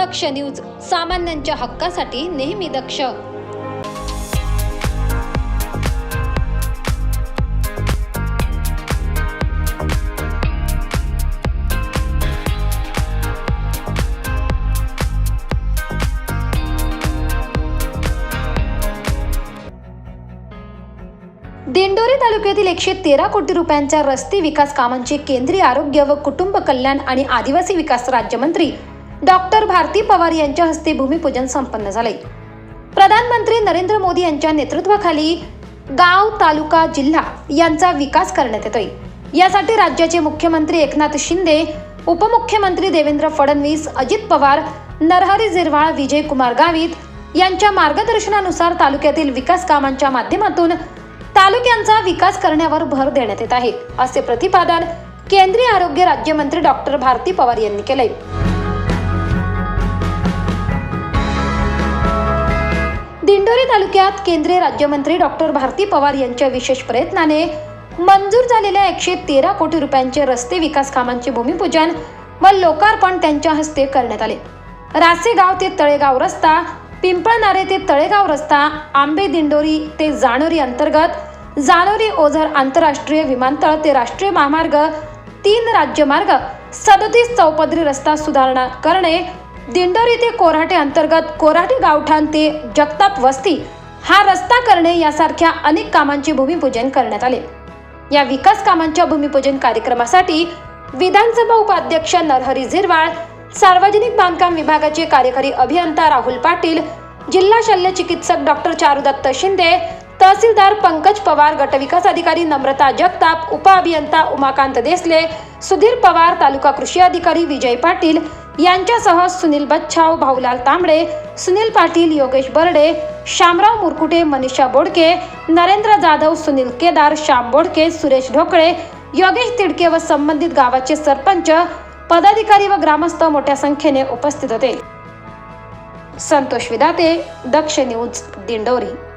दक्ष news सामान्यांच्या हक्कासाठी नेहमी दक्ष. दिंडोरी तालुक्यातील एकशे तेरा कोटी रुपयांच्या रस्ते विकास कामांचे केंद्रीय आरोग्य व कुटुंब कल्याण आणि आदिवासी विकास राज्यमंत्री डॉक्टर भारती पवार यांच्या हस्ते भूमिपूजन संपन्न झाले. प्रधानमंत्री नरेंद्र मोदी यांच्या नेतृत्वाखाली गाव तालुका जिल्हा यांचा विकास करण्यात येतोय. यासाठी राज्याचे मुख्यमंत्री एकनाथ शिंदे उपमुख्यमंत्री देवेंद्र फडणवीस अजित पवार नरहरी झिरवाळ विजय कुमार गावित यांच्या मार्गदर्शनानुसार तालुक्यातील विकास कामांच्या माध्यमातून तालुक्यांचा विकास करण्यावर भर देण्यात येत आहे असे प्रतिपादन केंद्रीय आरोग्य राज्यमंत्री डॉक्टर भारती पवार यांनी केले दिंडोरी तालुक्यात केंद्रीय राज्यमंत्री डॉक्टर भारती पवार यांच्या विशेष प्रयत्नाने मंजूर झालेल्या एकशे तेरा कोटी रुपयांचे रस्ते विकास कामांचे भूमिपूजन व लोकार्पण त्यांच्या हस्ते करण्यात आले. रासेगाव ते तळेगाव रस्ता पिंपळनारे ते तळेगाव रस्ता आंबे दिंडोरी ते जानोरी अंतर्गत जानोरी ओझर आंतरराष्ट्रीय विमानतळ ते राष्ट्रीय महामार्ग तीन राज्यमार्ग सदतीस चौपदरी रस्ता सुधारणा करणे दिंडोरी ते कोऱ्हाटे अंतर्गत कोऱ्हाटे गावठाण ते जगताप वस्ती हा रस्ता करणे यासारख्या अनेक कामांचे भूमिपूजन करण्यात आले. या विकास कामांच्या भूमिपूजन कार्यक्रमासाठी विधानसभा उपाध्यक्ष नरहरी झिरवाळ सार्वजनिक बांधकाम विभागाचे कार्यकारी अभियंता राहुल पाटील जिल्हा शल्य चिकित्सक डॉक्टर चारुदत्त शिंदे तहसीलदार पंकज पवार गटविकास अधिकारी नम्रता जगताप उपअभियंता उमाकांत देसले सुधीर पवार तालुका कृषी अधिकारी विजय पाटील यांच्यासह सुनील बच्छाव भाऊलाल तांबडे सुनील पाटील योगेश बर्डे शामराव मुरकुटे मनीषा बोडके नरेंद्र जाधव सुनील केदार श्याम बोडके सुरेश ढोकळे योगेश तिडके व संबंधित गावाचे सरपंच पदाधिकारी व ग्रामस्थ मोठ्या संख्येने उपस्थित होते. संतोष विदाते दक्ष न्यूज दिंडोरी.